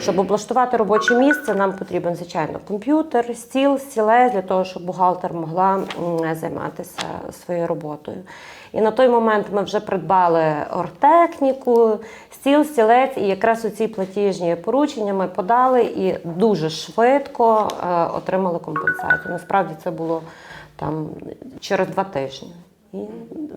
Щоб облаштувати робоче місце, нам потрібен звичайно комп'ютер, стіл, стілець для того, щоб бухгалтер могла займатися своєю роботою. І на той момент ми вже придбали оргтехніку, стіл, стілець, і якраз у ці платіжні поручення ми подали і дуже швидко е, отримали компенсацію. Насправді це було там через два тижні. І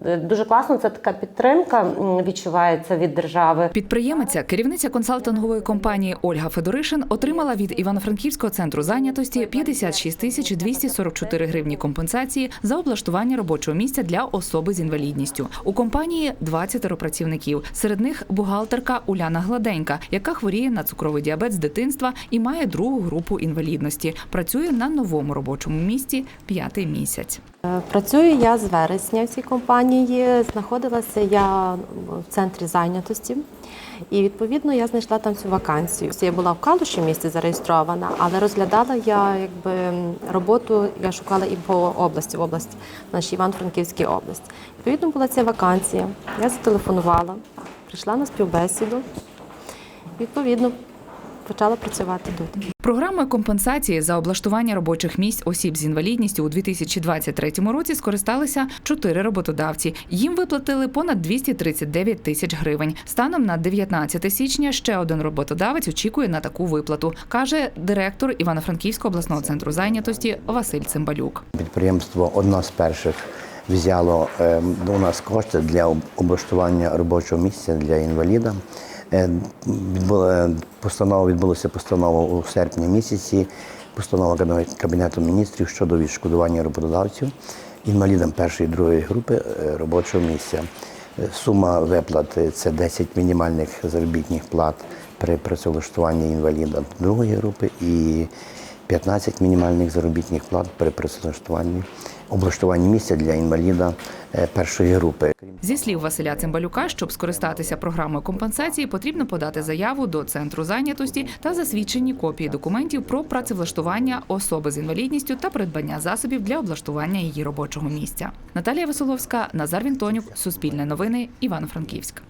дуже класно, це така підтримка відчувається від держави. Підприємиця, керівниця консалтингової компанії Ольга Федоришин отримала від Івано-Франківського центру зайнятості 56 тисяч 244 гривні компенсації за облаштування робочого місця для особи з інвалідністю. У компанії 20 працівників. Серед них бухгалтерка Уляна Гладенька, яка хворіє на цукровий діабет з дитинства і має другу групу інвалідності. Працює на новому робочому місці п'ятий місяць. Е, Працюю я з вересня в цій компанії. Знаходилася я в центрі зайнятості. І відповідно я знайшла там цю вакансію. Я була в Калуші місті зареєстрована, але розглядала я якби роботу. Я шукала і по області, в області, в нашій Івано-Франківській області. Відповідно була ця вакансія. Я зателефонувала, прийшла на співбесіду. Відповідно, почала працювати тут. Програмою компенсації за облаштування робочих місць осіб з інвалідністю у 2023 році скористалися чотири роботодавці. Їм виплатили понад 239 тисяч гривень. Станом на 19 січня ще один роботодавець очікує на таку виплату, каже директор Івано-Франківського обласного центру зайнятості Василь Цимбалюк. Підприємство одне з перших взяло до нас кошти для облаштування робочого місця для інваліда. Е, відбула- Постанова відбулася постанова у серпні місяці. Постанова Кабінету- міністрів щодо відшкодування роботодавців інвалідам першої і другої групи е, робочого місця. Е, Сума виплати це 10 мінімальних заробітних плат при працевлаштуванні інваліда другої групи і 15 мінімальних заробітних плат при працевлаштуванні облаштуванні місця для інваліда е, першої групи. Зі слів Василя Цимбалюка, щоб скористатися програмою компенсації, потрібно подати заяву до центру зайнятості та засвідчені копії документів про працевлаштування особи з інвалідністю та придбання засобів для облаштування її робочого місця. Наталія Веселовська, Назар Вінтонюк, Суспільне новини, Івано-Франківськ.